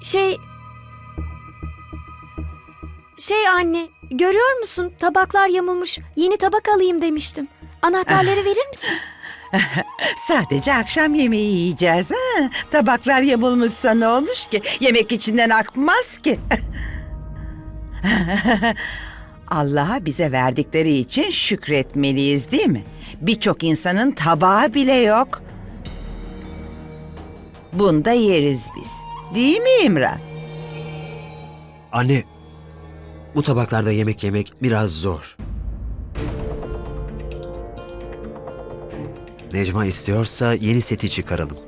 Şey... Şey anne, görüyor musun? Tabaklar yamulmuş. Yeni tabak alayım demiştim. Anahtarları verir misin? Sadece akşam yemeği yiyeceğiz ha. Tabaklar yamulmuşsa ne olmuş ki? Yemek içinden akmaz ki. Allah'a bize verdikleri için şükretmeliyiz değil mi? Birçok insanın tabağı bile yok. Bunda yeriz biz. Değil mi İmran? Anne, bu tabaklarda yemek yemek biraz zor. Necma istiyorsa yeni seti çıkaralım.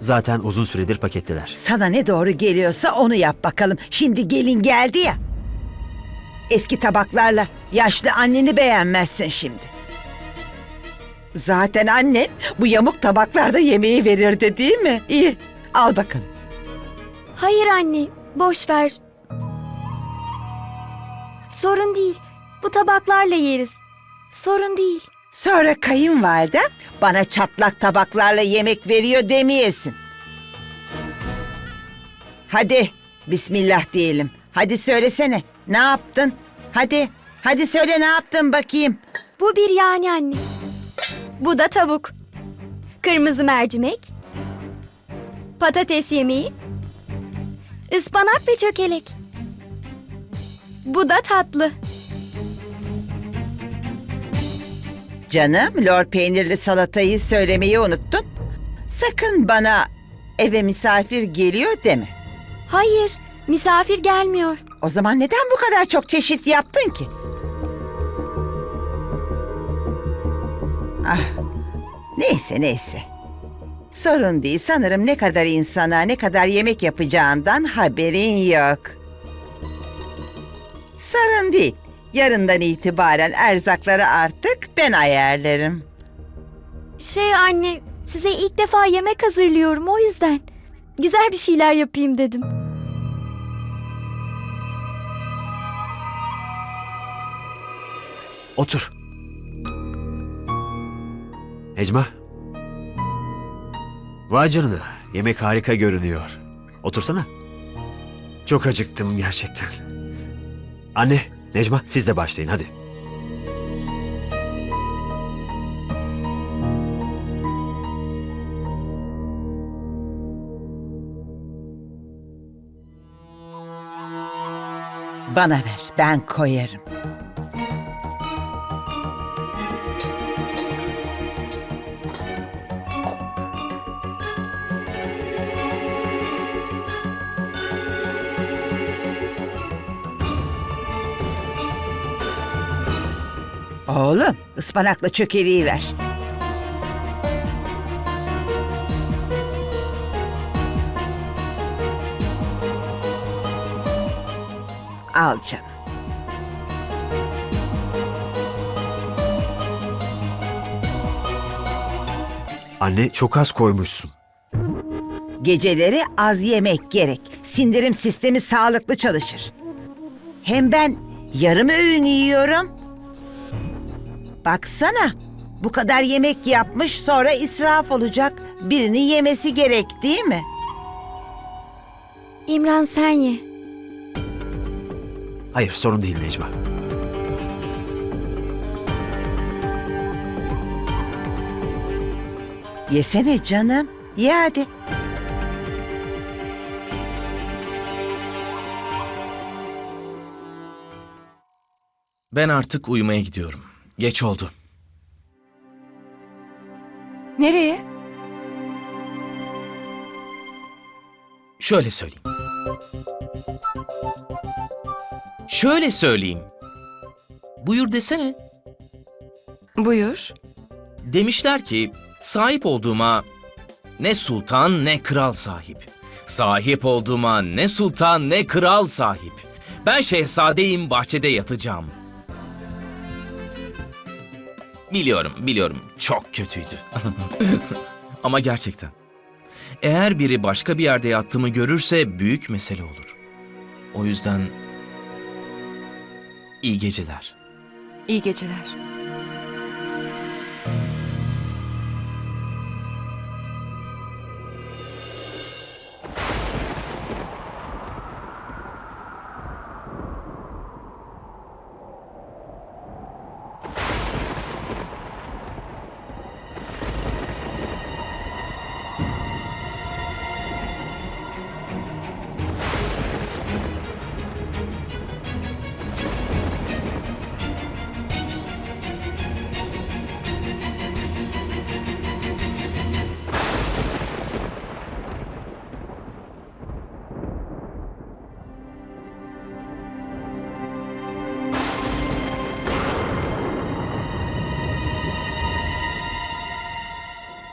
Zaten uzun süredir paketteler. Sana ne doğru geliyorsa onu yap bakalım. Şimdi gelin geldi ya. Eski tabaklarla yaşlı anneni beğenmezsin şimdi. Zaten annen bu yamuk tabaklarda yemeği verirdi değil mi? İyi al bakalım. Hayır anne, boş ver. Sorun değil. Bu tabaklarla yeriz. Sorun değil. Sonra kayınvalidem bana çatlak tabaklarla yemek veriyor demeyesin. Hadi bismillah diyelim. Hadi söylesene ne yaptın? Hadi hadi söyle ne yaptın bakayım. Bu bir yani anne. Bu da tavuk. Kırmızı mercimek. Patates yemeği. ıspanak ve çökelek. Bu da tatlı. Canım lor peynirli salatayı söylemeyi unuttun. Sakın bana eve misafir geliyor deme. Hayır, misafir gelmiyor. O zaman neden bu kadar çok çeşit yaptın ki? Ah, neyse neyse. Sorun değil. Sanırım ne kadar insana ne kadar yemek yapacağından haberin yok. Sorun değil. Yarından itibaren erzakları artık ben ayarlarım. Şey anne, size ilk defa yemek hazırlıyorum o yüzden. Güzel bir şeyler yapayım dedim. Otur. Necma. Vay canına, yemek harika görünüyor. Otursana. Çok acıktım gerçekten. Anne, Necma siz de başlayın hadi. Bana ver, ben koyarım. Oğlum, ıspanakla çökeliği ver. Al canım. Anne çok az koymuşsun. Geceleri az yemek gerek. Sindirim sistemi sağlıklı çalışır. Hem ben yarım öğün yiyorum. Baksana. Bu kadar yemek yapmış sonra israf olacak. Birinin yemesi gerek değil mi? İmran sen ye. Hayır sorun değil Necma. Yesene canım. Ye hadi. Ben artık uyumaya gidiyorum. Geç oldu. Nereye? Şöyle söyleyeyim. Şöyle söyleyeyim. Buyur desene. Buyur. Demişler ki sahip olduğuma ne sultan ne kral sahip. Sahip olduğuma ne sultan ne kral sahip. Ben şehzadeyim bahçede yatacağım. Biliyorum, biliyorum. Çok kötüydü. Ama gerçekten. Eğer biri başka bir yerde yattığımı görürse büyük mesele olur. O yüzden iyi geceler. İyi geceler.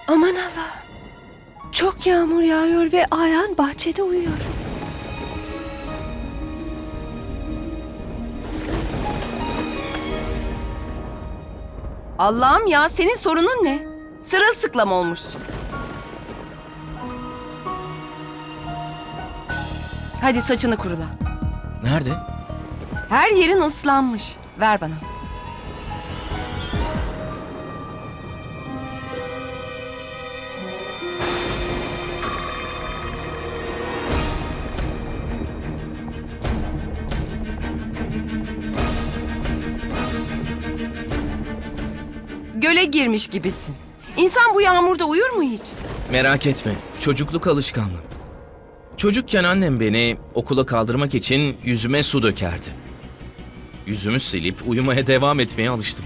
Aman Allah. Çok yağmur yağıyor ve Ayhan bahçede uyuyor. Allah'ım ya senin sorunun ne? Sırılsıklam olmuşsun. Hadi saçını kurula. Nerede? Her yerin ıslanmış. Ver bana. Göle girmiş gibisin. İnsan bu yağmurda uyur mu hiç? Merak etme. Çocukluk alışkanlığım. Çocukken annem beni okula kaldırmak için yüzüme su dökerdi. Yüzümü silip uyumaya devam etmeye alıştım.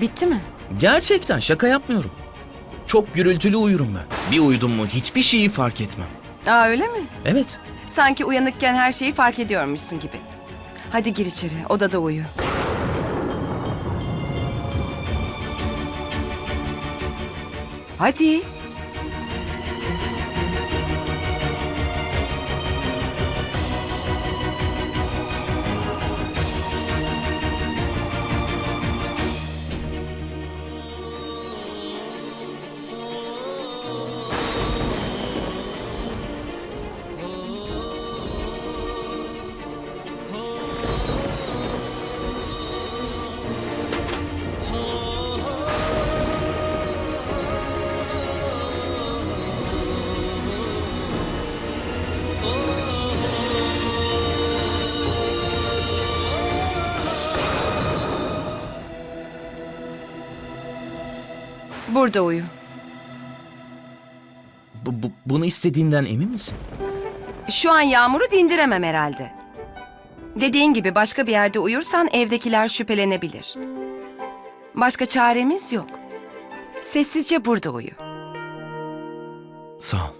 Bitti mi? Gerçekten şaka yapmıyorum. Çok gürültülü uyurum ben. Bir uyudum mu hiçbir şeyi fark etmem. Aa öyle mi? Evet. Sanki uyanıkken her şeyi fark ediyormuşsun gibi. Hadi gir içeri, odada uyu. Hadi. Burada uyu. Bu, bu- bunu istediğinden emin misin? Şu an yağmuru dindiremem herhalde. Dediğin gibi başka bir yerde uyursan evdekiler şüphelenebilir. Başka çaremiz yok. Sessizce burada uyu. Sağ ol.